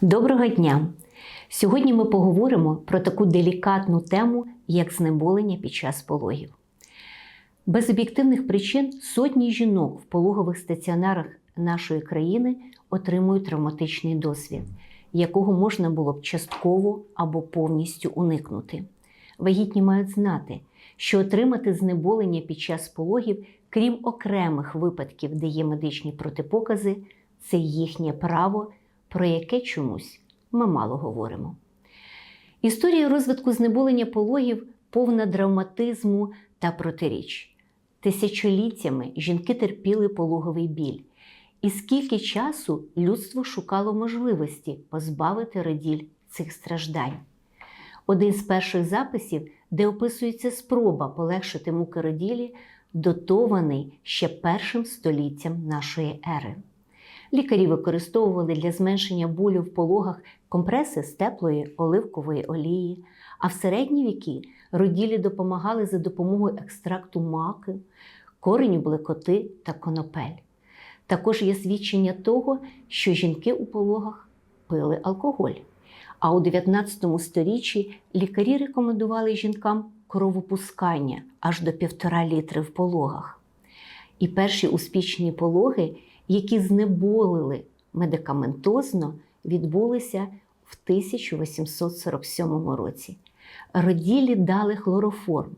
Доброго дня! Сьогодні ми поговоримо про таку делікатну тему, як знеболення під час пологів. Без об'єктивних причин сотні жінок в пологових стаціонарах нашої країни отримують травматичний досвід, якого можна було б частково або повністю уникнути. Вагітні мають знати, що отримати знеболення під час пологів, крім окремих випадків, де є медичні протипокази, це їхнє право, про яке чомусь ми мало говоримо. Історія розвитку знеболення пологів повна драматизму та протиріч. Тисячоліттями жінки терпіли пологовий біль. І скільки часу людство шукало можливості позбавити роділь цих страждань. Один з перших записів, де описується спроба полегшити муки роділі, дотований ще першим століттям нашої ери. Лікарі використовували для зменшення болю в пологах компреси з теплої оливкової олії, а в середні віки роділі допомагали за допомогою екстракту маки, кореню блекоти та конопель. Також є свідчення того, що жінки у пологах пили алкоголь. А у 19 сторіччі лікарі рекомендували жінкам кровопускання аж до півтора літри в пологах. І перші успішні пологи, які знеболили медикаментозно, відбулися в 1847 році. Роділі дали хлороформ.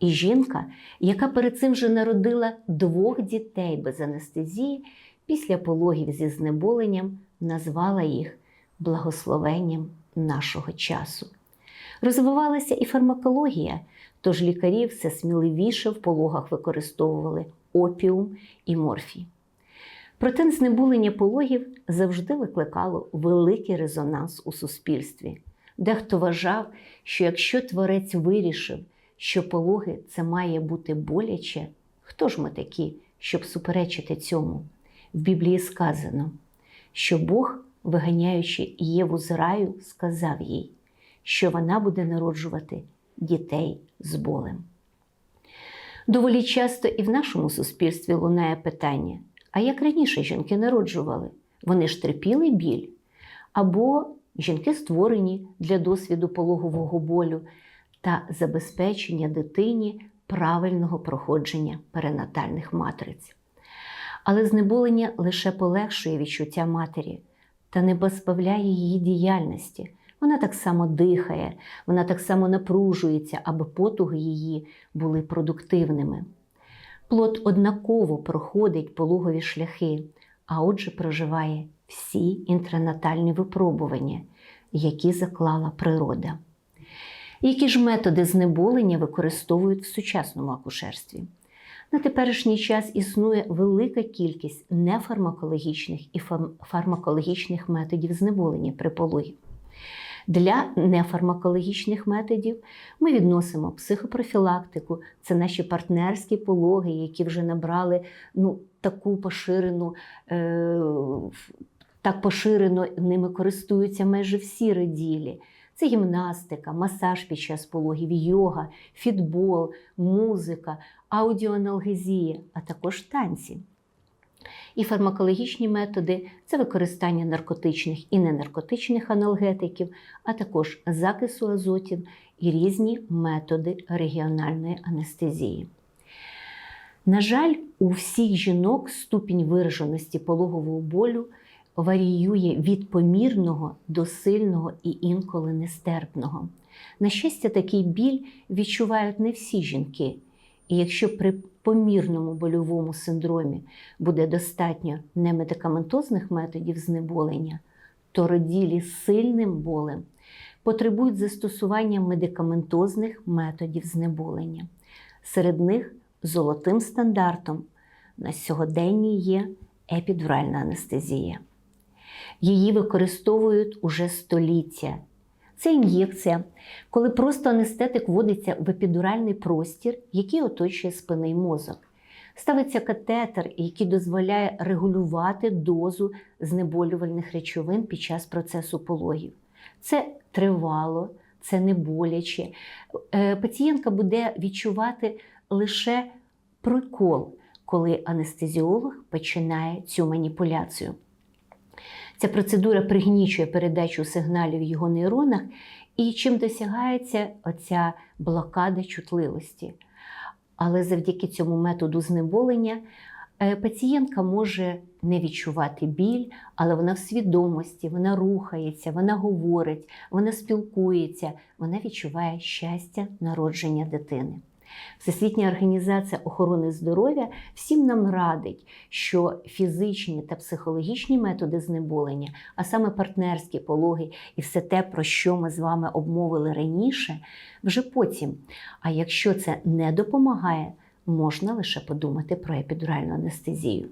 І жінка, яка перед цим вже народила двох дітей без анестезії, після пологів зі знеболенням назвала їх благословенням нашого часу. Розвивалася і фармакологія, тож лікарі все сміливіше в пологах використовували опіум і морфій. Проте знеболення пологів завжди викликало великий резонанс у суспільстві. Дехто вважав, що якщо творець вирішив, що пологи це має бути боляче, хто ж ми такі, щоб суперечити цьому? В Біблії сказано, що Бог, виганяючи Єву з раю, сказав їй, що вона буде народжувати дітей з болем. Доволі часто і в нашому суспільстві лунає питання: а як раніше жінки народжували? Вони ж терпіли біль? Або жінки створені для досвіду пологового болю та забезпечення дитині правильного проходження перинатальних матриць. Але знеболення лише полегшує відчуття матері та не позбавляє її діяльності. Вона так само дихає, вона так само напружується, аби потуги її були продуктивними. Плод однаково проходить пологові шляхи, а отже, проживає всі інтранатальні випробування, які заклала природа. Які ж методи знеболення використовують в сучасному акушерстві? На теперішній час існує велика кількість нефармакологічних і фармакологічних методів знеболення при пологі. Для нефармакологічних методів ми відносимо психопрофілактику, це наші партнерські пологи, які вже набрали ну, таку поширену, е, так поширено ними користуються майже всі роділі. Це гімнастика, масаж під час пологів, йога, фітбол, музика, аудіоаналгезія, а також танці. І фармакологічні методи це використання наркотичних і ненаркотичних аналгетиків, а також закису азотів і різні методи регіональної анестезії. На жаль, у всіх жінок ступінь вираженості пологового болю варіює від помірного до сильного і інколи нестерпного. На щастя, такий біль відчувають не всі жінки. І якщо при помірному больовому синдромі буде достатньо немедикаментозних методів знеболення, то роділі сильним болем потребують застосування медикаментозних методів знеболення. Серед них золотим стандартом на сьогоденні є епідуральна анестезія. Її використовують уже століття. Це ін'єкція, коли просто анестетик вводиться в епідуральний простір, який оточує спинний мозок. Ставиться катетер, який дозволяє регулювати дозу знеболювальних речовин під час процесу пологів. Це тривало, це не боляче. Е, пацієнтка буде відчувати лише прикол, коли анестезіолог починає цю маніпуляцію. Ця процедура пригнічує передачу сигналів в його нейронах, і чим досягається оця блокада чутливості. Але завдяки цьому методу знеболення е, пацієнтка може не відчувати біль, але вона в свідомості, вона рухається, вона говорить, вона спілкується, вона відчуває щастя народження дитини. Всесвітня організація охорони здоров'я всім нам радить, що фізичні та психологічні методи знеболення, а саме партнерські пологи і все те, про що ми з вами обмовили раніше, вже потім. А якщо це не допомагає, можна лише подумати про епідуральну анестезію.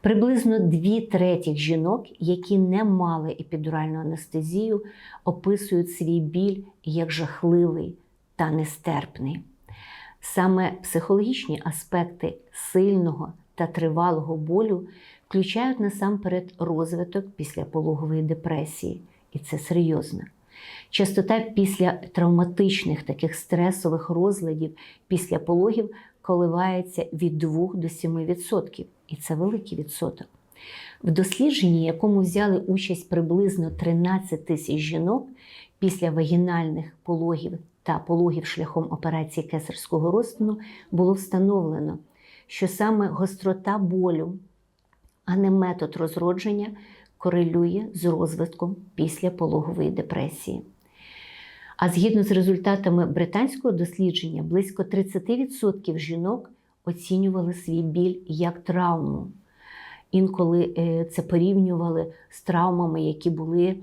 Приблизно дві третіх жінок, які не мали епідуральну анестезію, описують свій біль як жахливий та нестерпний. Саме психологічні аспекти сильного та тривалого болю включають насамперед розвиток післяпологової депресії, і це серйозно. Частота після травматичних таких стресових розладів після пологів коливається від 2 до 7%, і це великий відсоток. В дослідженні, якому взяли участь приблизно 13 тисяч жінок після вагінальних пологів та пологів шляхом операції кесарського розтину, було встановлено, що саме гострота болю, а не метод розродження, корелює з розвитком післяпологової депресії. А згідно з результатами британського дослідження, близько 30% жінок оцінювали свій біль як травму. Інколи е, це порівнювали з травмами, які були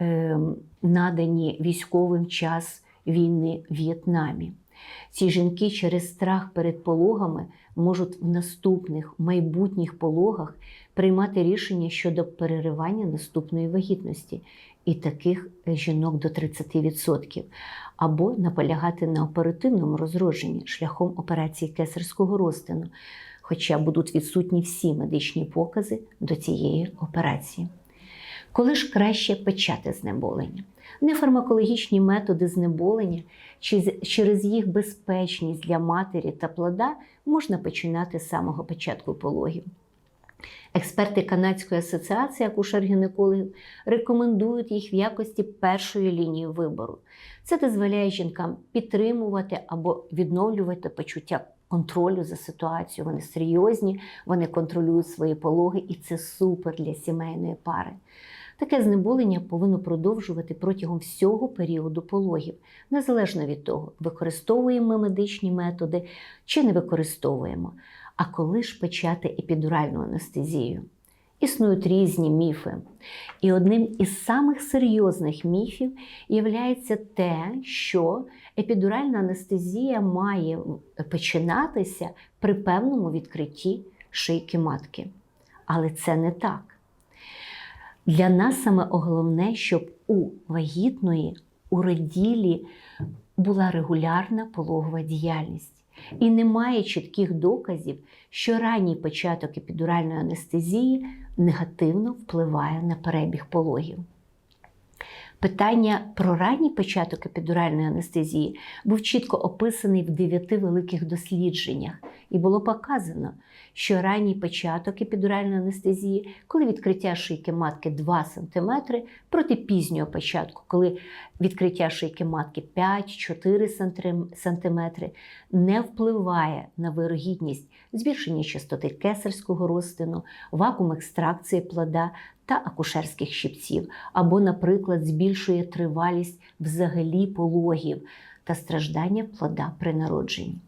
е, надані військовим час війни в В'єтнамі. Ці жінки через страх перед пологами можуть в наступних майбутніх пологах приймати рішення щодо переривання наступної вагітності, і таких жінок до 30%, або наполягати на оперативному розродженні шляхом операції кесарського розтину, хоча будуть відсутні всі медичні покази до цієї операції. Коли ж краще почати знеболення? Нефармакологічні методи знеболення через їх безпечність для матері та плода можна починати з самого початку пологів. Експерти Канадської асоціації акушер-гінекологів рекомендують їх в якості першої лінії вибору. Це дозволяє жінкам підтримувати або відновлювати почуття контролю за ситуацією. Вони серйозні, вони контролюють свої пологи, і це супер для сімейної пари. Таке знеболення повинно продовжувати протягом всього періоду пологів, незалежно від того, використовуємо ми медичні методи чи не використовуємо. А коли ж почати епідуральну анестезію? Існують різні міфи. І одним із самих серйозних міфів є те, що епідуральна анестезія має починатися при певному відкритті шийки матки. Але це не так. Для нас саме головне, щоб у вагітної, у роділі була регулярна пологова діяльність. І немає чітких доказів, що ранній початок епідуральної анестезії негативно впливає на перебіг пологів. Питання про ранній початок епідуральної анестезії був чітко описаний в дев'яти великих дослідженнях, і було показано, що ранній початок епідуральної анестезії, коли відкриття шийки матки 2 см, проти пізнього початку, коли відкриття шийки матки 5-4 см, не впливає на вирогідність збільшення частоти кесарського розтину, вакуум екстракції плода та акушерських щипців, або, наприклад, збільшує тривалість взагалі пологів та страждання плода при народженні.